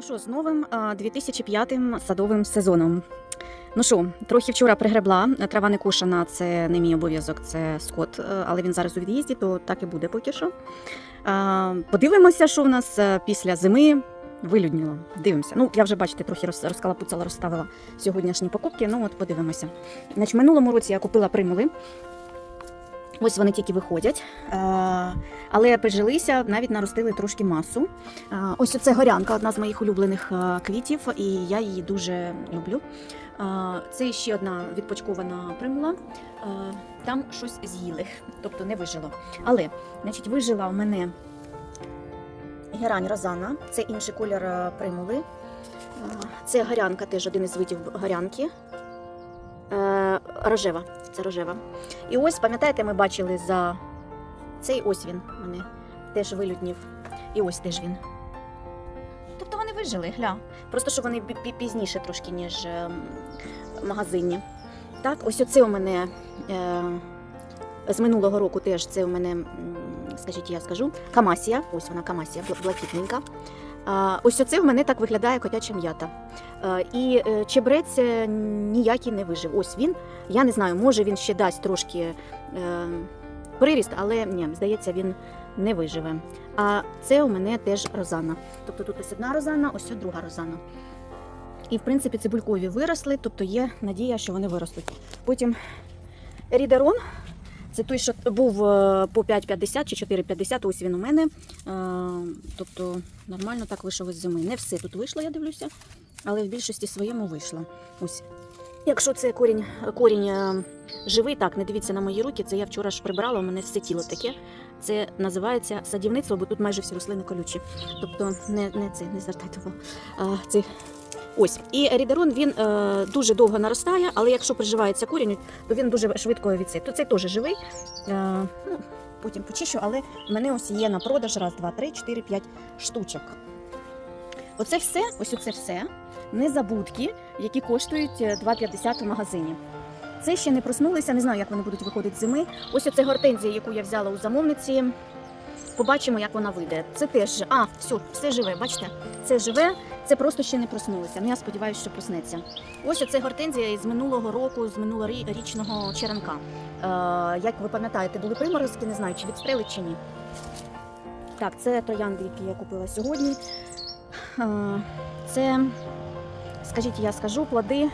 Ну що, з новим 2005 садовим сезоном. Ну що, трохи вчора пригребла. Трава не кушана, це не мій обов'язок, це скот, е, але він зараз у від'їзді, то так і буде поки що. Подивимося, що в нас е, після зими вилюдніло. Дивимося. Ну, я вже бачите, трохи роз- розкалапуцала, розставила сьогоднішні покупки. Ну, от подивимося. Значить, минулому році я купила примули. Ось вони тільки виходять, Е, але прижилися, навіть наростили трошки масу. Ось оце горянка, одна з моїх улюблених квітів, і я її дуже люблю. Це ще одна відпочкована примула. Там щось з'їли, тобто не вижило. Але, значить, вижила у мене герань розана, це інший колір примули. Це горянка, теж один із видів горянки. Рожева. Це рожева. І ось, пам'ятаєте, ми бачили за цей ось він мене теж вилюднів. І ось теж він. Тобто вони вижили, гля. Просто що вони пі- пі- пізніше трошки, ніж е, магазинні. Так, ось оце у мене е, з минулого року теж це у мене, скажіть, я скажу, камасія. Ось вона камасія, блакитненька. Ось оце в мене так виглядає котяча м'ята. Е, і е, чебрець е, ніякий не вижив. Ось він. Я не знаю, може він ще дасть трошки приріст, але ні, здається, він не виживе. А це у мене теж розана. Тобто тут ось одна розана, ось друга розана. І, в принципі, цибулькові виросли, тобто є надія, що вони виростуть. Потім рідерон. Це той, що був е, по 5,50 чи 4,50, ось він у мене. Е, Тобто нормально так вийшов із зими. Не все тут вийшло, я дивлюся, але в більшості своєму вийшло. Ось. Якщо це корінь, корінь е, живий, так, не дивіться на мої руки, це я вчора ж прибрала, у мене все тіло таке. Це називається садівництво, бо тут майже всі рослини колючі. Тобто не, не це, не звертайте увагу. Це ось. І рідерон він е, дуже довго наростає, але якщо приживається корінь, то він дуже швидко відсить. То цей теж живий. Е, ну, потім почищу, але в мене ось є на продаж раз, два, три, чотири, п'ять штучок. Оце все, ось оце все незабудки, які коштують е, 2,50 в магазині. Це ще не проснулися, не знаю, як вони будуть виходити зими. Ось оце гортензія, яку я взяла у замовниці. Побачимо, як вона вийде. Це теж. А, все, все живе, бачите? Це живе, це просто ще не проснулося. Ну я сподіваюся, що проснеться. Ось оце гортензія із минулого року, з минулорічного черенка. Е, як ви пам'ятаєте, були приморозки, не знаю, чи відстрели, чи ні. Так, це троянди, які я купила сьогодні. Е, це, скажіть, я скажу, плоди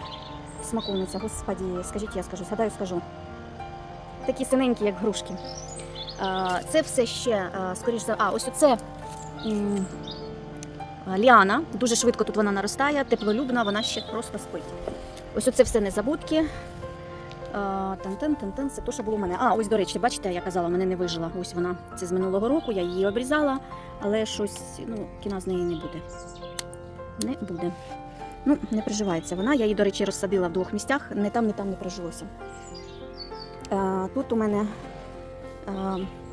смакуниця, господі, скажіть, я скажу, згадаю, скажу. Такі синенькі, як грушки. Це все ще, скоріш за а, ось оце ліана. Дуже швидко тут вона наростає, теплолюбна, вона ще просто спить. Ось оце все незабудки. Тан-тан-тан-тан, це то, що було у мене. А, ось, до речі, бачите, я казала, мене не вижила. Ось вона. Це з минулого року, я її обрізала, але щось, ну, кіна з неї не буде. Не буде. Ну, не приживається вона. Я її, до речі, розсадила в двох місцях, не там, не там не прижилося. Тут у мене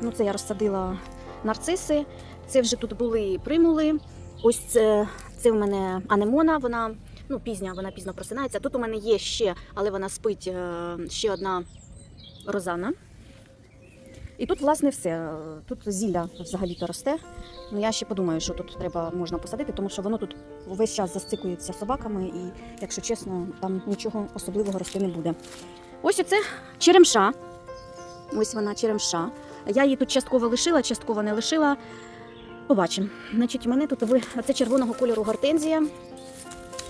ну, це я розсадила нарциси. Це вже тут були примули. Ось це, це у мене анемона, вона ну, пізня, вона пізно просинається. Тут у мене є ще, але вона спить е, ще одна розана. І тут, власне, все. Тут зілля взагалі-то росте. Ну, я ще подумаю, що тут треба можна посадити, тому що воно тут весь час засцикується собаками, і, якщо чесно, там нічого особливого рости не буде. Ось оце черемша. Ось вона черемша. Я її тут частково лишила, частково не лишила. Побачимо. Значить, у мене тут ви... це червоного кольору гортензія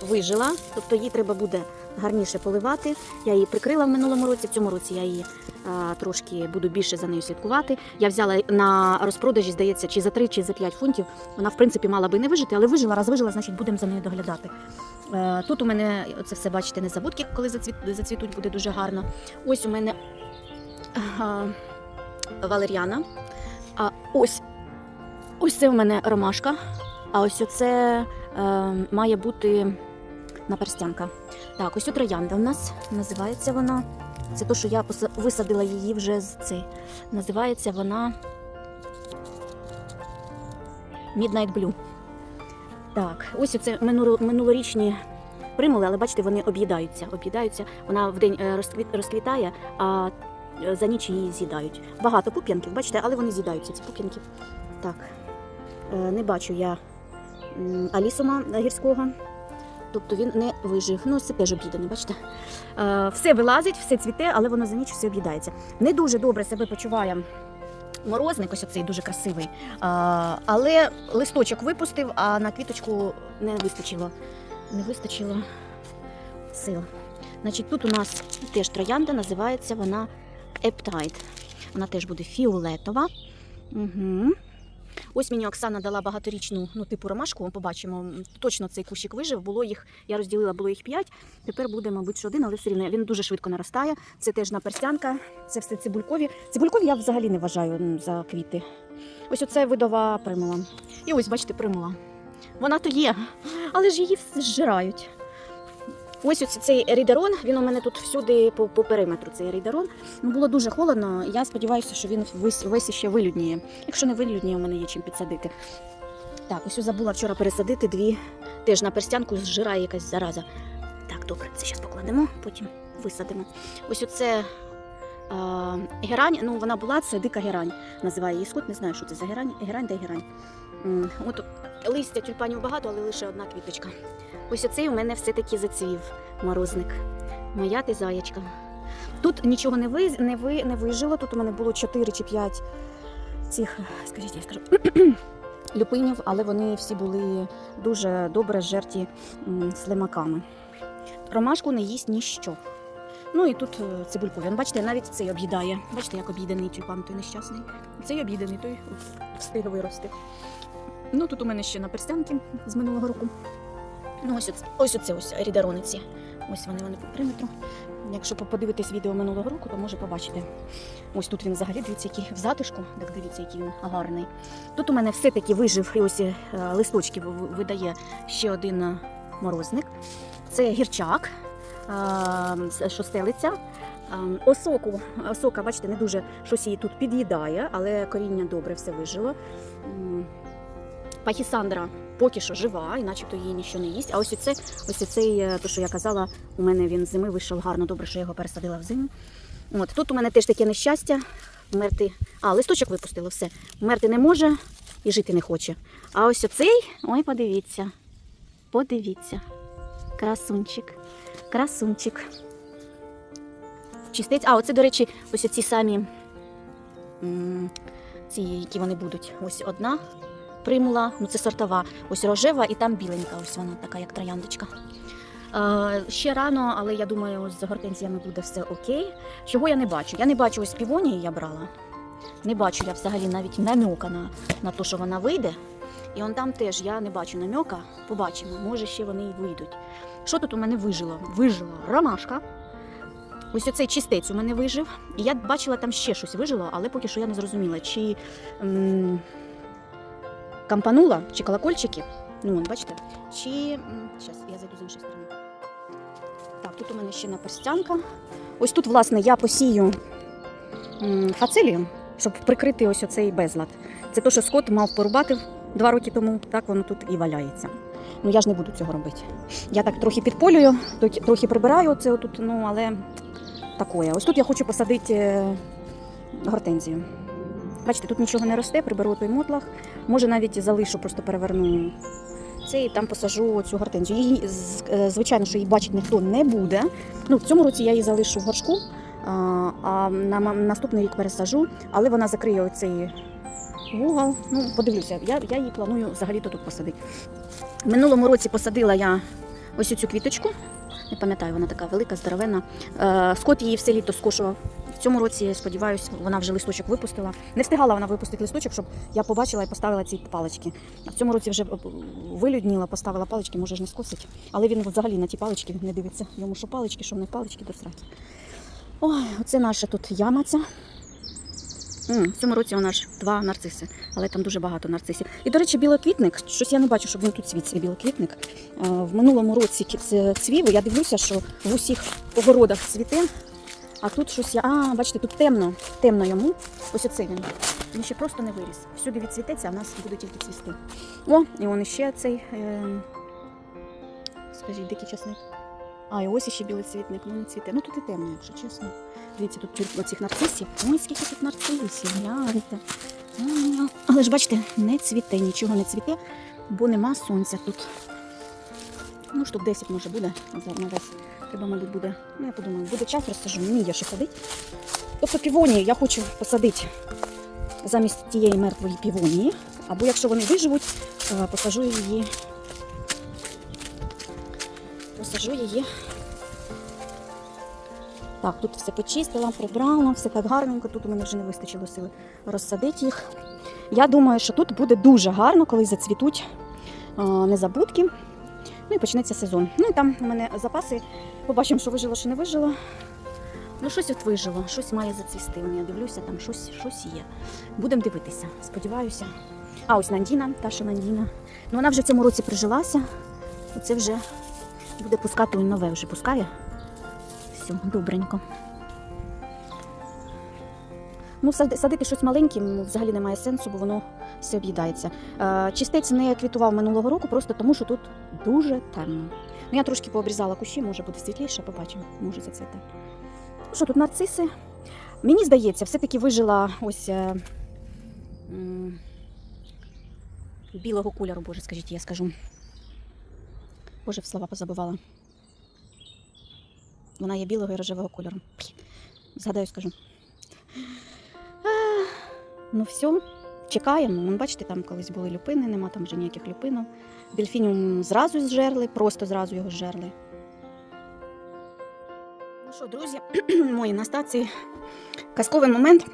вижила, тобто їй треба буде гарніше поливати. Я її прикрила в минулому році, в цьому році я її а, трошки буду більше за нею слідкувати. Я взяла на розпродажі, здається, чи за 3, чи за 5 фунтів. Вона, в принципі, мала би не вижити, але вижила, раз вижила, значить будемо за нею доглядати. Е, Тут у мене це все, бачите, незабудки, коли зацвіт, зацвітуть, буде дуже гарно. Ось у мене валеріана. А ось, ось це у мене ромашка. А ось оце е, має бути наперстянка. Так, ось у троянда у нас називається вона. Це то, що я висадила її вже з цей. Називається вона Midnight Blue. Так, ось це минулорічні примули, але бачите, вони об'їдаються. об'їдаються. Вона вдень е, розквіт- розквітає, а е, за ніч її з'їдають. Багато пуп'янків, бачите, але вони з'їдаються, ці пуп'янки. Так, е, не бачу я алісума гірського. Тобто він не вижив. Ну, це теж об'їдане, бачите? Е, все вилазить, все цвіте, але воно за ніч все об'їдається. Не дуже добре себе почуває морозник, ось оцей дуже красивий. Але листочок випустив, а на квіточку не вистачило. Не вистачило сил. Значить, тут у нас теж троянда, називається вона Ептайд. Вона теж буде фіолетова. Угу. Ось мені Оксана дала багаторічну, ну, типу ромашку, побачимо. Точно цей кущик вижив. Було їх, я розділила, було їх п'ять. Тепер буде, мабуть, що один, але все рівно він дуже швидко наростає. Це теж наперстянка, це все цибулькові. Цибулькові я взагалі не вважаю за квіти. Ось оце видова примула. І ось, бачите, примула. Вона то є, але ж її зжирають. Ось ось цей рідерон, він у мене тут всюди по, по периметру. Цей рідерон. Ну, було дуже холодно. Я сподіваюся, що він весь, весь ще вилюдніє. Якщо не вилюдніє, у мене є чим підсадити. Так, ось забула вчора пересадити дві. Теж на перстянку зжирає якась зараза. Так, добре, це зараз покладемо, потім висадимо. Ось оце а, герань, ну вона була, це дика герань. Називає її сход, не знаю, що це за герань. Герань та герань. От листя тюльпанів багато, але лише одна квіточка. Ось оцей у мене все-таки зацвів морозник. Моя ти заячка. Тут нічого не, ви, не, ви, не вижило. Тут у мене було 4 чи 5 цих, скажіть, я скажу, люпинів, але вони всі були дуже добре жерті слимаками. Ромашку не їсть ніщо. Ну і тут е, цибулькові. Ну, бачите, навіть цей об'їдає. Бачите, як об'їданий тюльпан той нещасний. Цей об'їданий, той встиг вирости. Ну тут у мене ще на перстянки з минулого року. Ну, ось оце, ось оце ось рідерониці. Ось вони вони по периметру. Якщо подивитись відео минулого року, то може побачити. Ось тут він взагалі дивіться, який в затишку. Так дивіться, який він гарний. Тут у мене все-таки вижив і ось е, листочки видає ще один е, морозник. Це гірчак, що стелиться. Е, Осоку, осока, бачите, не дуже щось її тут під'їдає, але коріння добре все вижило. Пахісандра поки що жива, і начебто її нічого не їсть. А ось оце, ось цей, е, то, що я казала, у мене він зими вийшов гарно, добре, що я його пересадила в зиму. От тут у мене теж таке нещастя. Мерти. А, листочок випустило, все. Мерти не може і жити не хоче. А ось оцей, ой, подивіться. Подивіться. Красунчик. Красунчик. Чистець. А, оце, до речі, ось ці самі ці, які вони будуть. Ось одна примула, ну це сортова, ось рожева і там біленька, ось вона така, як трояндочка. Ще рано, але я думаю, ось з гортензіями буде все окей. Чого я не бачу? Я не бачу ось півонії я брала. Не бачу я взагалі навіть намека на, на те, що вона вийде. І он там теж я не бачу намека. Побачимо, може ще вони і вийдуть. Що тут у мене вижило? Вижила ромашка. Ось оцей чистець у мене вижив. І я бачила там ще щось вижило, але поки що я не зрозуміла, чи м, кампанула, чи колокольчики. Ну, вон, бачите? Чи. Зараз я зайду з іншої сторони. Так, тут у мене ще наперстянка. Ось тут, власне, я посію фацелію, щоб прикрити ось оцей безлад. Це те, що Скот мав порубати два роки тому, так воно тут і валяється. Ну я ж не буду цього робити. Я так трохи підполюю, трохи- прибираю оце отут, ну але такое. Ось тут я хочу посадити е, гортензію. Бачите, тут нічого не росте, приберу той мотлах. Може навіть залишу, просто переверну це і там посажу цю гортензію. Її, е, звичайно, що її бачити ніхто не буде. Ну, в цьому році я її залишу в горшку, а на наступний рік пересажу, але вона закриє оцей вугол. Ну, подивлюся, я, я її планую взагалі-то тут посадити. В минулому році посадила я ось цю квіточку. Не пам'ятаю, вона така велика, здоровенна. Е, Скот її все літо скошував. В цьому році, сподіваюся, вона вже листочок випустила. Не встигала вона випустити листочок, щоб я побачила і поставила ці палички. А в цьому році вже е, вилюдніла, поставила палички, може ж не скосить. Але він взагалі на ті палички не дивиться. Йому що палички, що не палички до сраки. Ой, оце наша тут яма ця. М, В цьому році у нас два нарциси, але там дуже багато нарцисів. І, до речі, білоквітник, щось я не бачу, щоб він тут цвіт, цей білоквітник. Е, В минулому році цвів, я дивлюся, що в усіх огородах цвіте. А тут щось я. А, бачите, тут темно, темно йому. Ось оце він. Він ще просто не виріс. Всюди відцвітеться, а в нас буде тільки цвісти. О, і он іще цей. Е... Скажіть, дикий часник. А, і ось іще білий цвітник, ну не цвіте. Ну тут і темно, якщо чесно. Дивіться, тут тюрк оцих нарцисів. Ой, скільки тут нарцисів, гляньте. Але ж бачите, не цвіте, нічого не цвіте. бо нема сонця тут. Ну, штук 10 може буде на весь. Треба, мабуть, буде. Ну, я подумаю, буде час розсажу, мені є що садити. Тобто півонії я хочу посадити замість тієї мертвої півонії. Або якщо вони виживуть, е, посажу її. Посажу її. Так, тут все почистила, прибрала, все так гарненько. Тут у мене вже не вистачило сили розсадити їх. Я думаю, що тут буде дуже гарно, коли зацвітуть незабудки. Ну і почнеться сезон. Ну і там у мене запаси. Побачимо, що вижило, що не вижило. Ну, щось от вижило, щось має зацвісти. Я дивлюся, там щось, щось є. Будемо дивитися, сподіваюся. А ось Нандіна, та що Нандіна. Ну вона вже в цьому році прижилася. Оце вже буде пускати ой, нове вже пускає. Все, добренько. Ну, садити щось маленьким взагалі немає сенсу, бо воно все об'їдається. Е, Чистець не квітував минулого року, просто тому що тут дуже темно. Ну, я трошки пообрізала кущі, може буде світліше, побачимо, може зацвіте. Ну що тут нарциси? Мені здається, все-таки вижила ось е, білого кольору, боже, скажіть, я скажу. Боже, в слова позабувала. Вона є білого і рожевого кольору. Згадаю, скажу. А, ну все, чекаємо. Вон, бачите, там колись були люпини, нема там вже ніяких люпинів. Дельфініум зразу зжерли, просто зразу його зжерли. Ну що, друзі, мої на стації казковий момент,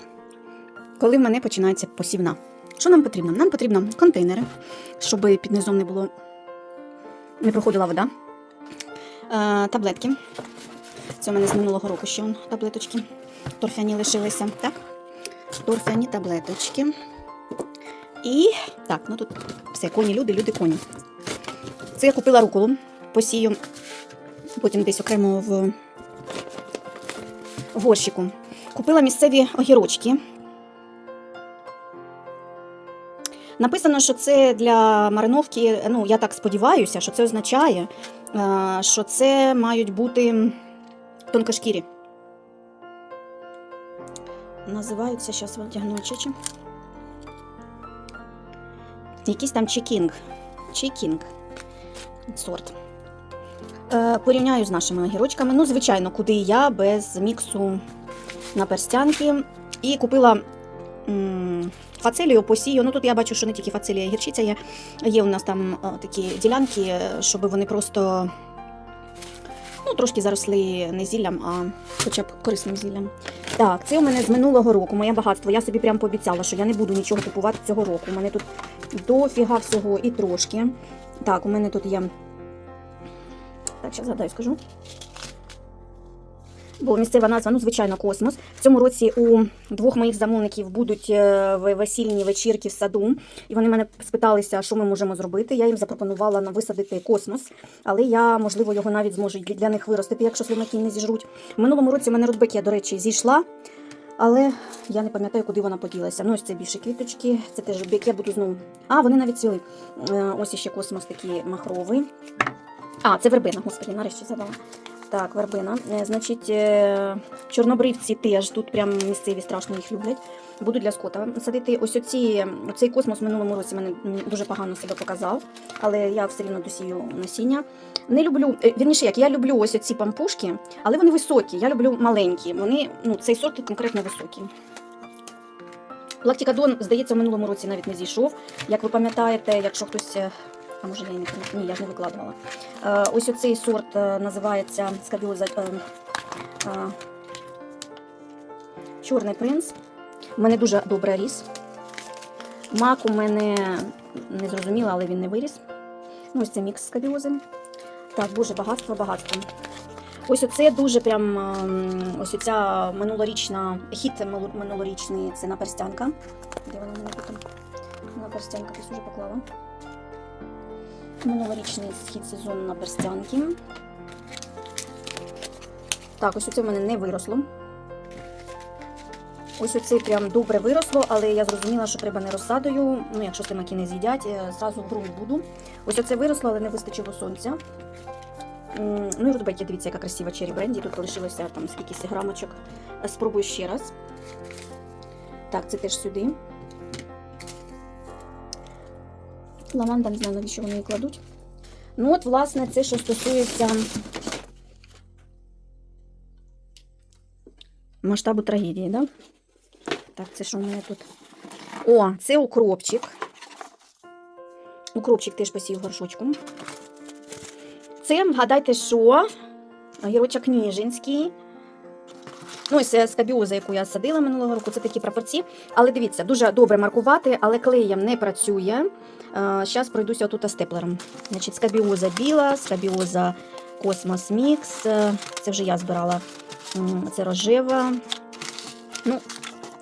коли в мене починається посівна. Що нам потрібно? Нам потрібно контейнери, щоб під низом не було не проходила вода. Е, таблетки. Це у мене з минулого року ще таблеточки. Торфяні лишилися. Так? Торфяні таблеточки. І так, ну тут все, коні, люди, люди, коні. Це я купила руколу, посію, потім десь окремо в горщику. Купила місцеві огірочки. Написано, що це для мариновки, ну я так сподіваюся, що це означає, е, що це мають бути тонкошкірі. Називаються, зараз витягну очі. Якийсь там чекінг. Чекінг сорт. Е, порівняю з нашими огірочками. Ну, звичайно, куди я без міксу на перстянки. І купила фацелію посію. Ну тут я бачу, що не тільки фацелія гірчиця є. Є у нас там е, такі ділянки, е, щоб вони просто ну, трошки заросли не зіллям, а хоча б корисним зіллям. Так, це у мене з минулого року, моє багатство. Я собі прям пообіцяла, що я не буду нічого купувати цього року. У мене тут дофіга всього і трошки. Так, у мене тут є. Так, зараз згадаю, скажу. Бо місцева назва, ну, звичайно, космос. В цьому році у двох моїх замовників будуть е, весільні вечірки в саду. І вони мене спиталися, що ми можемо зробити. Я їм запропонувала висадити космос, але я, можливо, його навіть зможу для них виростити, якщо слимаки не зіжруть. В минулому році у мене рудбекія, до речі, зійшла. Але я не пам'ятаю, куди вона поділася. Ну, ось це більше квіточки, це теж я буду знову. А, вони навіть цвіли. Е, Ось іще космос такий махровий. А, це вербина, господи, нарешті задала. Так, вербина. Е, Значить, е, чорнобривці теж тут прям місцеві страшно їх люблять. Буду для скота садити. Ось оці, цей космос в минулому році мене дуже погано себе показав, але я все рівно досію насіння. Не люблю, е, вірніше, як я люблю ось ці пампушки, але вони високі. Я люблю маленькі. Вони, ну, цей сорт конкретно високий. Лактикадон, здається, в минулому році навіть не зійшов. Як ви пам'ятаєте, якщо хтось. А може я не? Ні, я ж не викладувала. Е, ось оцей сорт е, називається скабіоза. Е, Чорний принц. У мене дуже добре ріс. Мак у мене не зрозуміло, але він не виріс. Ну, ось це мікс скабіози. Так, боже, багатство, багатство. Ось оце дуже прям ем, ось оця минулорічна хіт минулорічний це наперстянка. Де вона мене тут? Наперстянка десь уже поклала. Минулорічний схід сезону на наперстянки. Так, ось оце в мене не виросло. Ось оце прям добре виросло, але я зрозуміла, що треба не розсадою. Ну, якщо слимаки не з'їдять, е, зразу ґрунт буду. Ось оце виросло, але не вистачило сонця. Ну і рудбеки, дивіться, яка красива чері бренді. Тут лишилося там скількись грамочок. Спробую ще раз. Так, це теж сюди. Лаванда, не знаю, навіщо вони її кладуть. Ну, от, власне, це що стосується масштабу трагедії, да? Так, це що в мене тут? О, це укропчик. Укропчик теж посів горшочком. Це, вгадайте, що? Огірочок Ніжинський. Ну, ось е, скабіоза, яку я садила минулого року, це такі прапорці. Але дивіться, дуже добре маркувати, але клеєм не працює. Зараз пройдуся тут степлером. Значить, скабіоза біла, скабіоза Космос Мікс. Е, Це вже я збирала. Це рожева. Ну,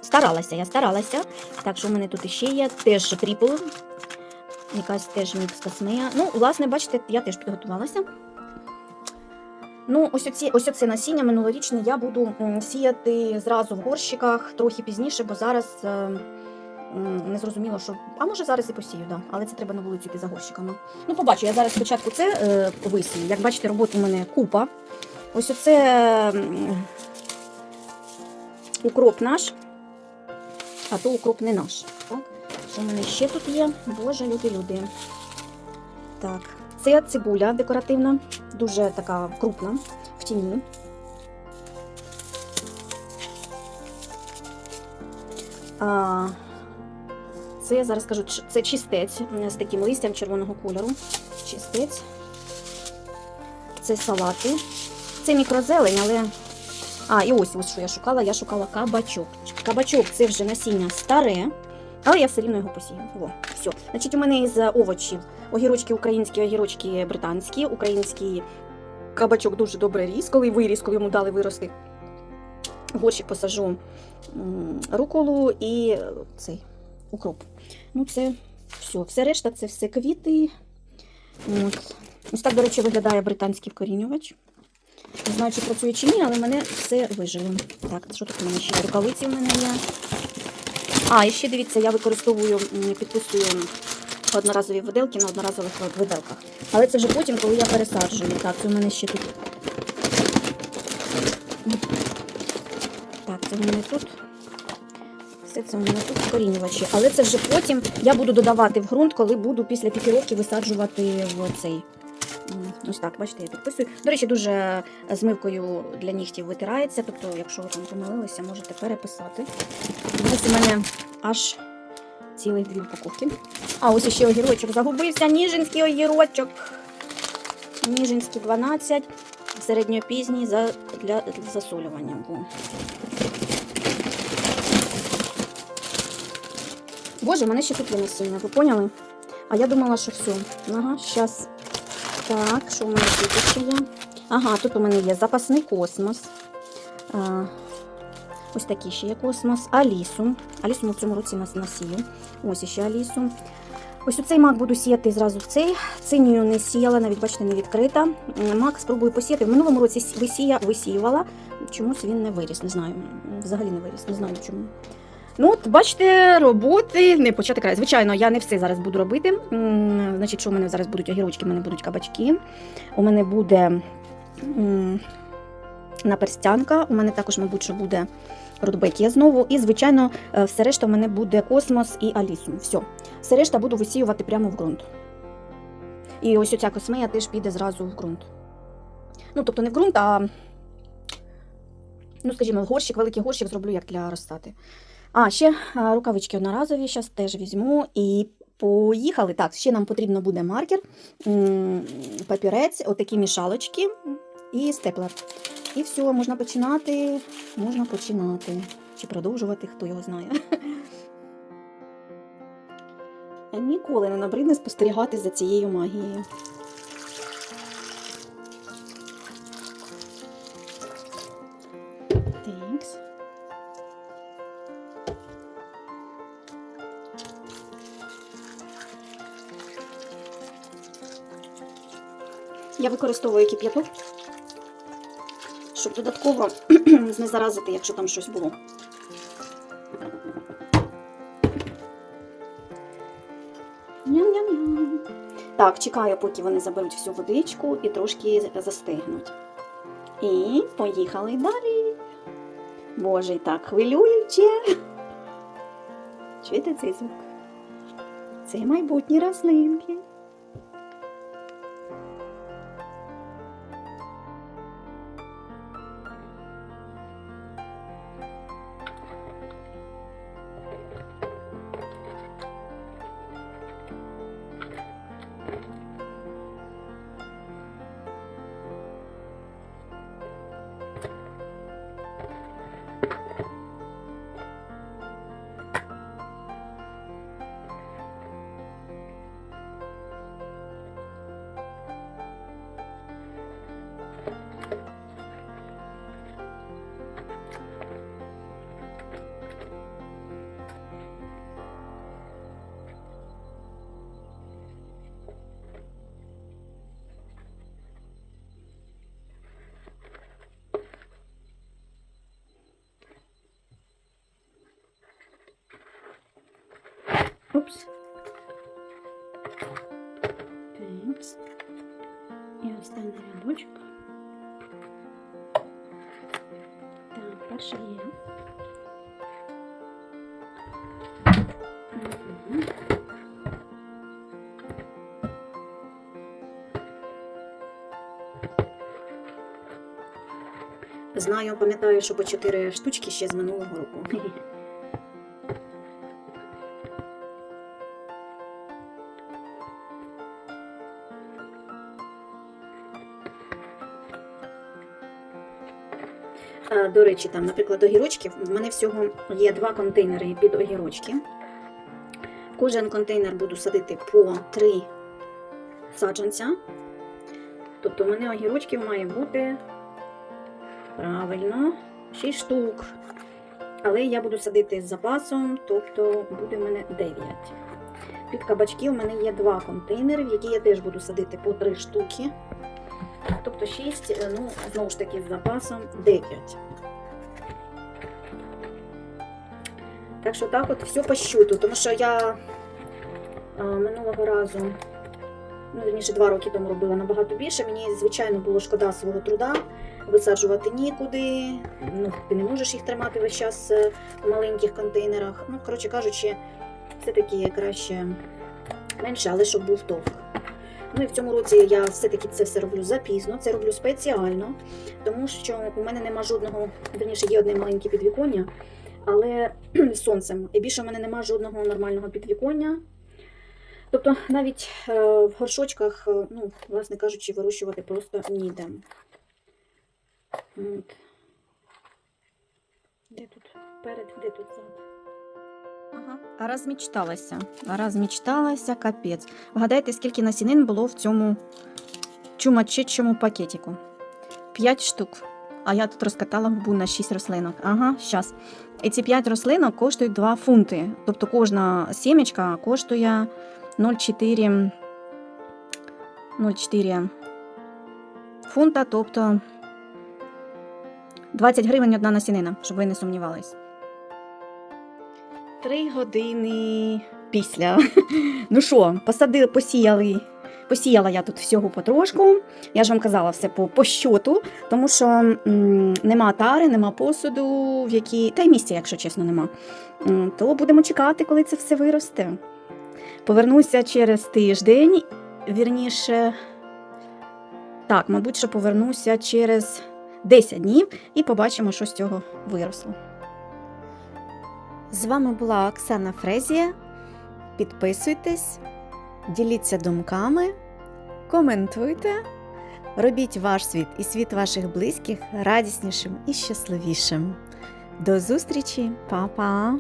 старалася, я старалася. Так, що в мене тут іще є? Теж тріпл. Якась теж мікс космея. Ну, власне, бачите, я теж підготувалася. Ну, ось оці, ось оце насіння минулорічне я буду сіяти зразу в горщиках трохи пізніше, бо зараз е, не зрозуміло, що. А може зараз і посію, да. але це треба на вулицю йти за горщиками. Ну, побачу, я зараз спочатку це е, висію. Як бачите, роботи у мене купа. Ось оце м, укроп наш, а то укроп не наш. Так? Що в мене ще тут є? Боже, люди, люди. Так, це цибуля декоративна, дуже така крупна в тіні. А, це я зараз кажу, це чистець з таким листям червоного кольору. Чистець. Це салати. Це мікрозелень, але. А, і ось ось що я шукала. Я шукала кабачок. Кабачок це вже насіння старе, але я все рівно його посію. Все. Значить, у мене із овочів огірочки українські, огірочки британські, український кабачок дуже добре ріс, коли виріс, коли йому дали вирости. Горщик посажу руколу і е, цей укроп. Ну, це все. Все решта це все квіти. От. Ось так, до речі, виглядає британський вкорінювач. Не знаю, чи працює чи ні, але мене все вижило. Так, що тут у мене ще? Рукавиці в мене є. А, і ще дивіться, я використовую, підписую одноразові виделки на одноразових виделках. Але це вже потім, коли я пересаджую. Так, це у мене ще тут. Так, це в мене тут. Все це у мене тут вкорінювачі. Але це вже потім я буду додавати в ґрунт, коли буду після пікіровки висаджувати в цей. Ось так, бачите, я підписую. До речі, дуже змивкою для нігтів витирається. Тобто, якщо ви там помилилися, можете переписати. Ось у мене аж цілих дві упаковки. А ось ще огірочок загубився. Ніжинський огірочок. Ніжинський 12. Середньопізній за, для засолювання. Боже, в мене ще тут є ви поняли? А я думала, що все. Ага, зараз. Так, що в мене тут ще є? Ага, тут у мене є запасний космос. А, ось такий ще є космос. Алісу. Алісу ми в цьому році нас насію. Ось ще Алісу. Ось оцей мак буду сіяти зразу в цей. Цинію не сіяла, навіть бачите, не відкрита. Мак спробую посіяти. В минулому році висіювала. Чомусь він не виріс, не знаю. Взагалі не виріс, не знаю чому. Ну, от, бачите, роботи не почати край. Звичайно, я не все зараз буду робити. Значить, що у мене зараз будуть огірочки, у мене будуть кабачки. У мене буде наперстянка, у мене також, мабуть, що буде рудбекія знову. І, звичайно, е, все решта у мене буде космос і алісум. Все. Все решта буду висіювати прямо в ґрунт. І ось оця космея теж піде зразу в ґрунт. Ну, тобто не в ґрунт, а, ну, скажімо, горщик, великий горщик зроблю як для розсади. А, ще рукавички одноразові, зараз теж візьму і поїхали. Так, ще нам потрібно буде маркер, папірець, отакі мішалочки і степлер. І все, можна починати. Можна починати. Чи продовжувати, хто його знає. Ніколи не набридне спостерігати за цією магією. Я використовую кип'яток, щоб додатково знезаразити, якщо там щось було. Ням-ням-ням. Так, чекаю, поки вони заберуть всю водичку і трошки застигнуть. І поїхали далі. Боже, і так хвилююче. Чуєте цей звук? Це майбутні рослинки. Останній. Так, перший є. Знаю, пам'ятаю, що по 4 штучки ще з минулого року. До речі, там, наприклад, огірочків. В мене всього є два контейнери під огірочки. В кожен контейнер буду садити по три саджанця. Тобто, у мене огірочків має бути правильно 6 штук. Але я буду садити з запасом, тобто буде в мене 9. Під кабачки у мене є два контейнери, в які я теж буду садити по 3 штуки. Тобто 6, ну, знову ж таки, з запасом 9. Так що так от все по щуту, тому що я а, минулого разу, ну, вірніше, два роки тому робила набагато більше. Мені, звичайно, було шкода свого труда, висаджувати нікуди. Ну, ти не можеш їх тримати весь час е, в маленьких контейнерах. Ну, коротше кажучи, все-таки краще менше, але щоб був товк. Ну і в цьому році я все-таки це все роблю запізно, це роблю спеціально, тому що у мене нема жодного, верніше є одне маленьке підвіконня, але з сонцем. І більше в мене нема жодного нормального підвіконня. Тобто навіть е, в горшочках, е, ну, власне кажучи, вирощувати просто ніде. От. Де тут перед, де тут зад? Ага, розмічталася. Розмічталася, капець. Вгадайте, скільки насінин було в цьому чумачичому пакетику? П'ять штук. А я тут розкатала губу на 6 рослинок. Ага, щас. І ці 5 рослинок коштують 2 фунти. Тобто кожна сімечка коштує 0,4 0,4 фунта, тобто 20 гривень одна насінина, щоб ви не сумнівались. Три години після. Ну що, посадили, посіяли. Посіяла я тут всього потрошку. Я ж вам казала все по, по щоту, тому що м, нема тари, нема посуду, в якій. Та й місця, якщо чесно, нема. То будемо чекати, коли це все виросте. Повернуся через тиждень, вірніше. Так, мабуть, що повернуся через 10 днів і побачимо, що з цього виросло. З вами була Оксана Фрезія. Підписуйтесь, діліться думками, коментуйте, робіть ваш світ і світ ваших близьких радіснішим і щасливішим. До зустрічі, Па-па!